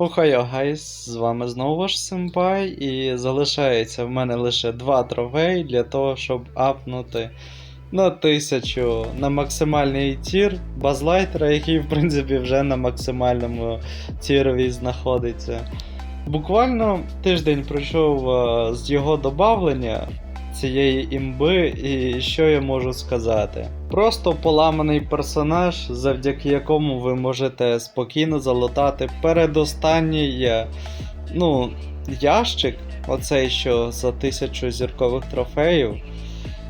Охайо, гайс, з вами знову ваш Симпай, і залишається в мене лише два трофеї для того, щоб апнути на тисячу на максимальний тір базлайтера, який, в принципі, вже на максимальному тірові знаходиться. Буквально тиждень пройшов е, з його добавлення цієї імби, і що я можу сказати? Просто поламаний персонаж, завдяки якому ви можете спокійно залутати передостанній ну, ящик, оцей що за тисячу зіркових трофеїв.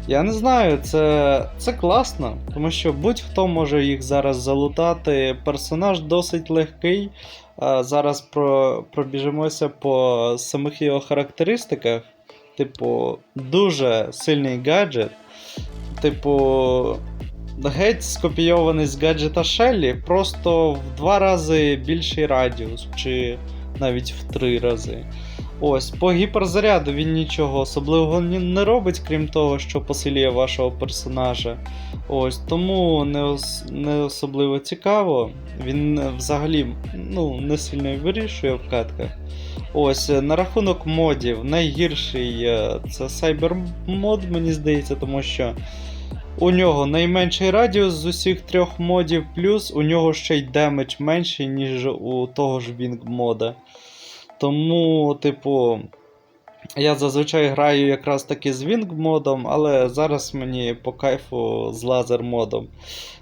Я не знаю, це, це класно, тому що будь-хто може їх зараз залутати. Персонаж досить легкий. Зараз про, пробіжимося по самих його характеристиках. Типу, дуже сильний гаджет. Типу, геть скопійований з гаджета Shelly, просто в два рази більший радіус, чи навіть в три рази. Ось, по гіперзаряду він нічого особливого не робить, крім того, що посилює вашого персонажа. Ось, тому не, ос- не особливо цікаво. Він взагалі ну, не сильно вирішує в катках. Ось, е, на рахунок модів, найгірший е, це CyberMod, мені здається, тому що у нього найменший радіус з усіх трьох модів, плюс у нього ще й демедж менший, ніж у того ж Wing мода. Тому, типу, я зазвичай граю якраз таки з Wing модом, але зараз мені по кайфу з лазер модом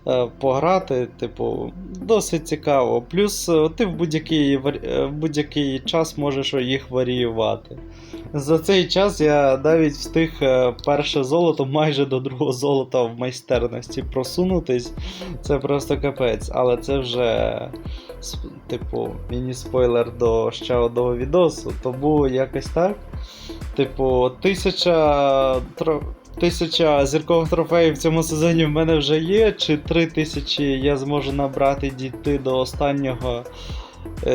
е, пограти, типу, досить цікаво. Плюс е, ти в будь-який, е, будь-який час можеш їх варіювати. За цей час я навіть встиг е, перше золото майже до другого золота в майстерності просунутись. Це просто капець, але це вже типу міні-спойлер до ще одного відосу. Тому якось так. Типу, тисяча тро... Тисяча зіркових трофеїв в цьому сезоні в мене вже є, чи три тисячі я зможу набрати дійти до останнього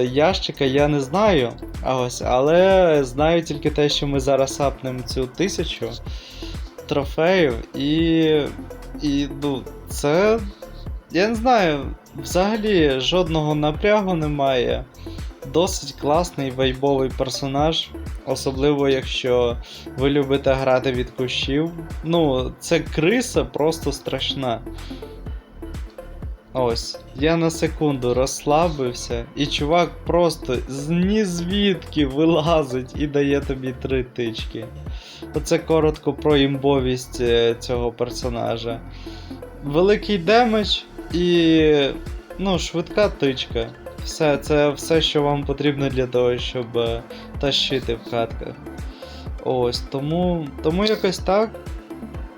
ящика, я не знаю. Ось, але знаю тільки те, що ми зараз апнемо цю тисячу трофеїв, і. І ну, це. Я не знаю, взагалі жодного напрягу немає. Досить класний вайбовий персонаж, особливо якщо ви любите грати від кущів. Ну, це криса просто страшна. Ось, я на секунду розслабився, і чувак просто з ні звідки вилазить і дає тобі три тички. Оце коротко про імбовість е, цього персонажа. Великий демедж і ну, швидка тичка. Все, це все, що вам потрібно для того, щоб е, тащити в катках. Ось, тому, тому якось так.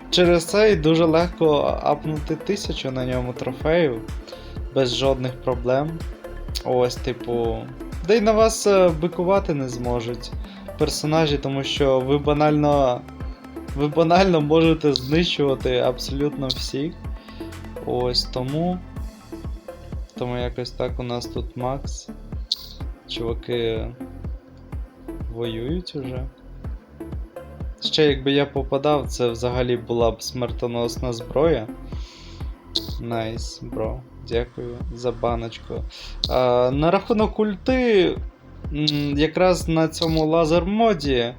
Через це і дуже легко апнути тисячу на ньому трофеїв без жодних проблем. Ось, типу. Да й на вас е, бикувати не зможуть персонажі, тому що ви банально. Ви банально можете знищувати абсолютно всіх. Ось тому. Тому якось так у нас тут Макс. Чуваки воюють уже. Ще якби я попадав, це взагалі була б смертоносна зброя. Найс, бро. Дякую за баночку. А, на рахунок ульти, якраз на цьому лазер моді.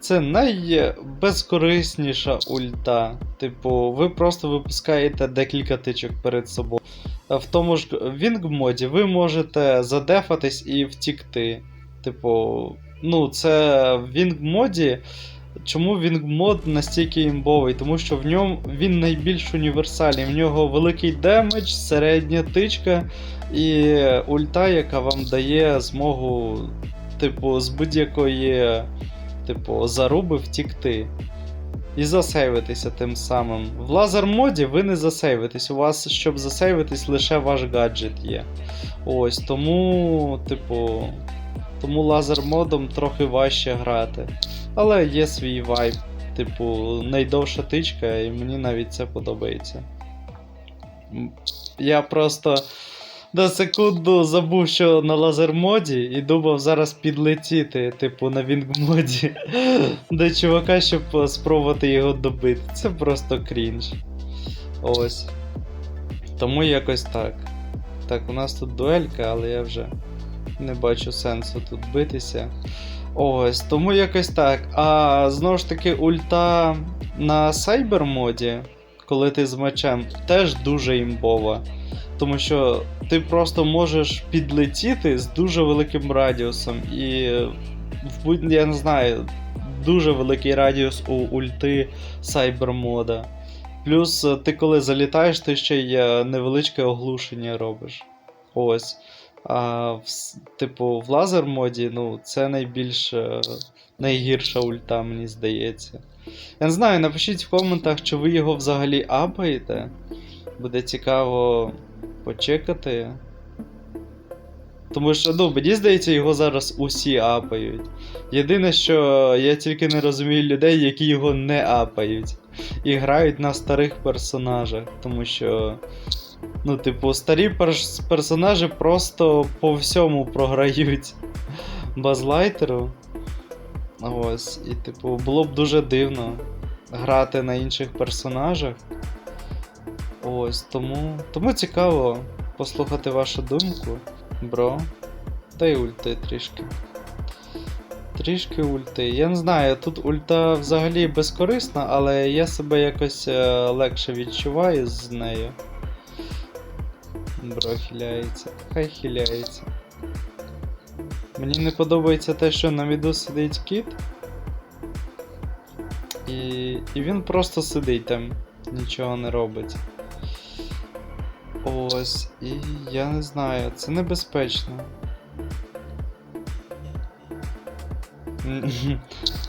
Це найбезкорисніша ульта. Типу, ви просто випускаєте декілька тичок перед собою. В тому ж Wing моді ви можете задефатись і втікти. Типу, ну, це в Wing моді. Чому Wing мод настільки імбовий? Тому що в ньому він найбільш універсальний. В нього великий демедж, середня тичка і ульта, яка вам дає змогу, типу, з будь-якої типу, заруби втікти. І засейвитися тим самим. В лазер моді ви не засейвитесь. У вас, щоб засейвитись, лише ваш гаджет є. Ось, тому, типу. Тому лазер модом трохи важче грати. Але є свій вайб. Типу, найдовша тичка, і мені навіть це подобається. Я просто на секунду забув, що на лазер моді, і думав зараз підлетіти, типу, на Вінг моді до чувака, щоб спробувати його добити. Це просто крінж. Ось. Тому якось так. Так, у нас тут дуелька, але я вже Не бачу сенсу тут битися. Ось, тому якось так. А знову ж таки, ульта на сайбер моді, коли ти з мечем, теж дуже імбова. Тому що ти просто можеш підлетіти з дуже великим радіусом. І я не знаю, дуже великий радіус у ульти сайбер мода. Плюс е, ти коли залітаєш, ти ще й е, невеличке оглушення робиш. Ось. А в, типу, в лазер моді, ну, це найбільш е, найгірша ульта, мені здається. Я не знаю, напишіть в коментах, чи ви його взагалі апаєте. Буде цікаво почекати. Тому що, ну, мені здається, його зараз усі апають. Єдине, що я тільки не розумію людей, які його не апають. І грають на старих персонажах. Тому що. Ну, типу, старі перс- персонажі просто по всьому програють базлайтеру. Ось. І, типу, було б дуже дивно грати на інших персонажах. Ось, тому. Тому цікаво послухати вашу думку, бро. Та й ульти трішки. Трішки ульти. Я не знаю, тут ульта взагалі безкорисна, але я себе якось е, легше відчуваю з нею. Бро хиляється. Хай хиляється. Мені не подобається те, що на віду сидить кіт. І, і він просто сидить там, нічого не робить. Ось, і я не знаю, це небезпечно.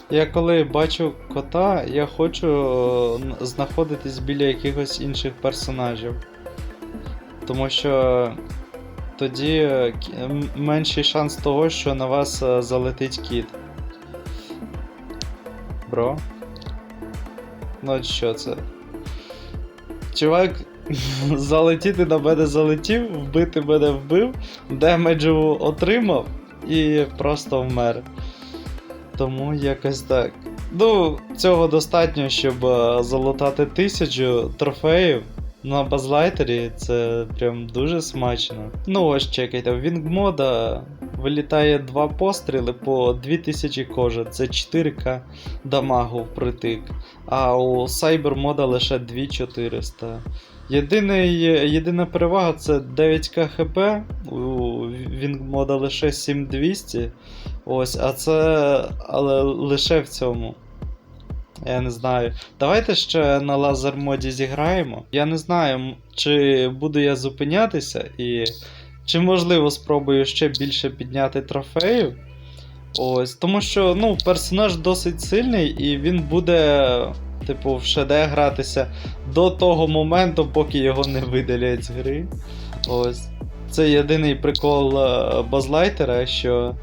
Я коли бачу кота, я хочу знаходитись біля якихось інших персонажів. Тому що тоді е, м- менший шанс того, що на вас е, залетить кіт. Бро. Ну що це? Чувак залетіти на мене залетів, вбити мене вбив, демеджу отримав і просто вмер. Тому якось так. Ну, цього достатньо, щоб е, залутати тисячу трофеїв на базлайтері. Це прям дуже смачно. Ну ось чекайте, в Вінгмода вилітає два постріли по 2000 кожен. Це 4к дамагу впритик. А у Cyber мода лише 2400. Єдиний, єдина перевага це 9к хп, у Вінгмода лише 7200. Ось, а це але лише в цьому. Я не знаю. Давайте ще на лазер моді зіграємо. Я не знаю, чи буду я зупинятися і чи можливо спробую ще більше підняти трофеїв. Ось, тому що ну, персонаж досить сильний і він буде, типу, в ШД гратися до того моменту, поки його не видалять з гри. Ось. Це єдиний прикол е, базлайтера, що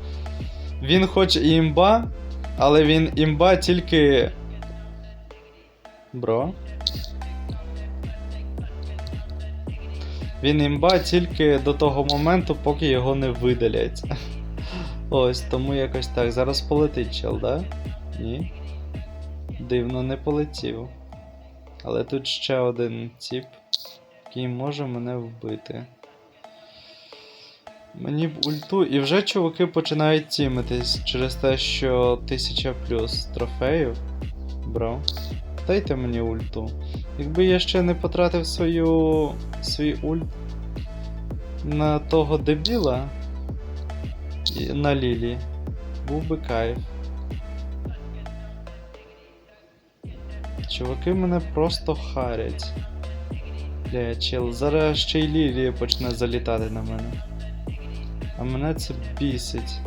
він хоч і імба, але він імба тільки. Бро. Він імба тільки до того моменту, поки його не видалять. Ось, тому якось так. Зараз полетить чел, да? Ні. Дивно не полетів. Але тут ще один тип, який може мене вбити. Мені б ульту, і вже чуваки починають тімитись через те, що 1000 плюс трофеїв. Бро. Дайте мені ульту. Якби я ще не потратив свою. свій ульт на того дебіла на Лілі. Був би кайф. Чуваки мене просто харять. Бля, чел, зараз ще й Лілія почне залітати на мене. А мене це бісить.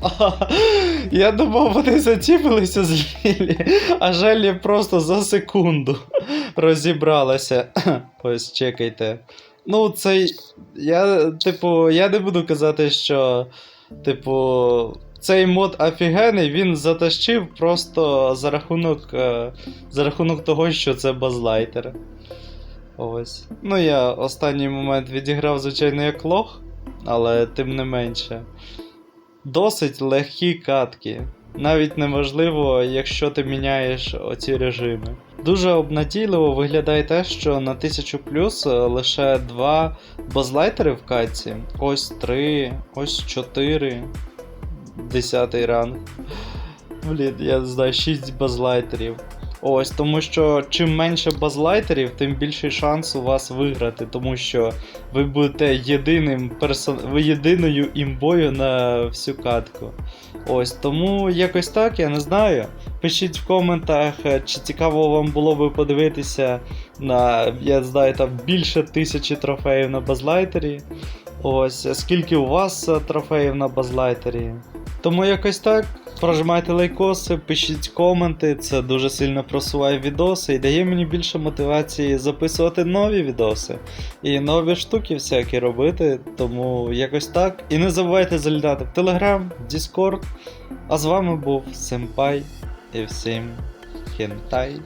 Я думав, вони заціпилися з Лілі, а Желі просто за секунду розібралася. Ось, чекайте. Ну, цей. Я, типу, я не буду казати, що. Типу, цей мод офігенний, він затащив просто за рахунок. е, За рахунок того, що це базлайтер. Ось. Ну, я останній момент відіграв, звичайно, як лох, але тим не менше. Досить легкі катки. Навіть неважливо, якщо ти міняєш оці режими. Дуже обнадійливо виглядає те, що на 1000 плюс лише два базлайтери в катці. Ось 3, ось 4, 10 ранг. Блін, я знаю, 6 базлайтерів. Ось, тому що чим менше базлайтерів, тим більший шанс у вас виграти, тому що ви будете єдиним персон... ви єдиною імбою на всю катку. Ось, тому якось так, я не знаю. Пишіть в коментах, чи цікаво вам було би подивитися на, я знаю, там більше тисячі трофеїв на базлайтері. Ось, скільки у вас е, трофеїв на базлайтері. Тому якось так. Прожимайте лайкоси, пишіть коменти, це дуже сильно просуває відоси і дає мені більше мотивації записувати нові відоси і нові штуки всякі робити. Тому якось так. І не забувайте залітати в Телеграм, Discord. А з вами був Сенпай і всім хентай.